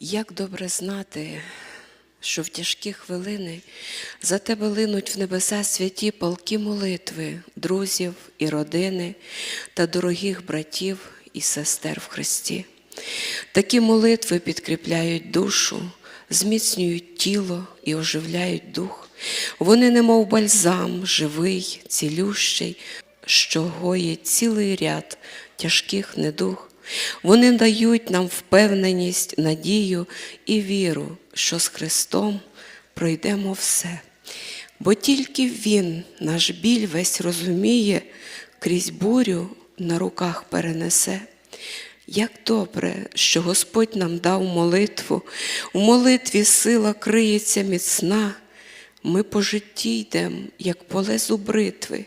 Як добре знати, що в тяжкі хвилини за тебе линуть в небеса святі палки молитви, друзів і родини та дорогих братів і сестер в Христі. Такі молитви підкріпляють душу, зміцнюють тіло і оживляють дух. Вони, немов бальзам, живий, цілющий, що гоїть цілий ряд тяжких недуг. Вони дають нам впевненість, надію і віру, що з Христом пройдемо все. Бо тільки Він наш біль весь розуміє, крізь бурю на руках перенесе. Як добре, що Господь нам дав молитву, у молитві сила криється міцна. Ми по житті йдем, як по лезу бритви,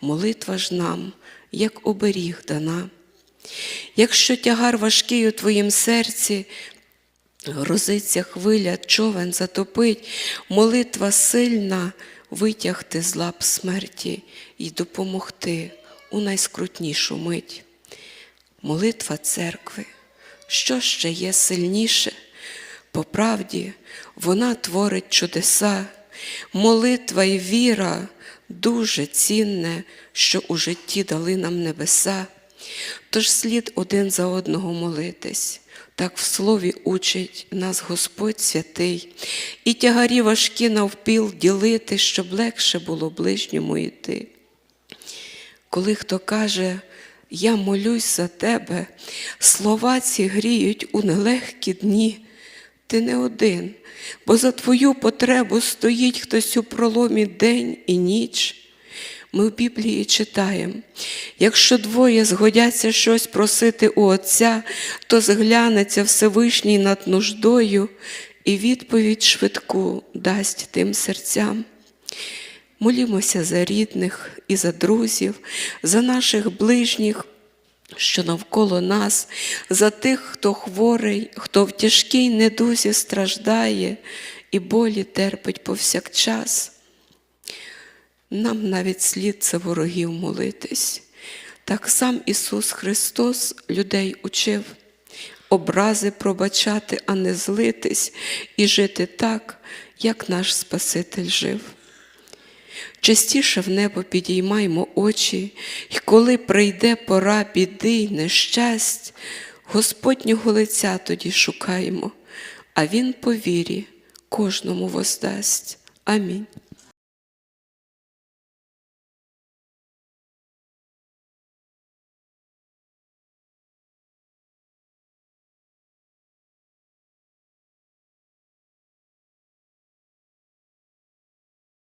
молитва ж нам, як оберіг дана. Якщо тягар важкий у твоїм серці, грозиться хвиля, човен затопить, молитва сильна витягти з лап смерті і допомогти у найскрутнішу мить. Молитва церкви, що ще є сильніше? По правді вона творить чудеса, молитва і віра дуже цінне, що у житті дали нам небеса. Тож слід один за одного молитись, так в слові учить нас Господь святий, і тягарі важкі навпіл ділити, щоб легше було ближньому йти. Коли хто каже, я молюсь за тебе, слова ці гріють у нелегкі дні. Ти не один, бо за твою потребу стоїть хтось у проломі день і ніч. Ми в Біблії читаємо, якщо двоє згодяться щось просити у Отця, то зглянеться Всевишній над нуждою і відповідь швидку дасть тим серцям. Молімося за рідних і за друзів, за наших ближніх, що навколо нас, за тих, хто хворий, хто в тяжкій недузі страждає і болі терпить повсякчас. Нам навіть слід за ворогів молитись. Так сам Ісус Христос людей учив образи пробачати, а не злитись, і жити так, як наш Спаситель жив. Частіше в небо підіймаймо очі, і коли прийде пора біди й нещасть, Господнього лиця тоді шукаємо, а Він по вірі кожному воздасть. Амінь.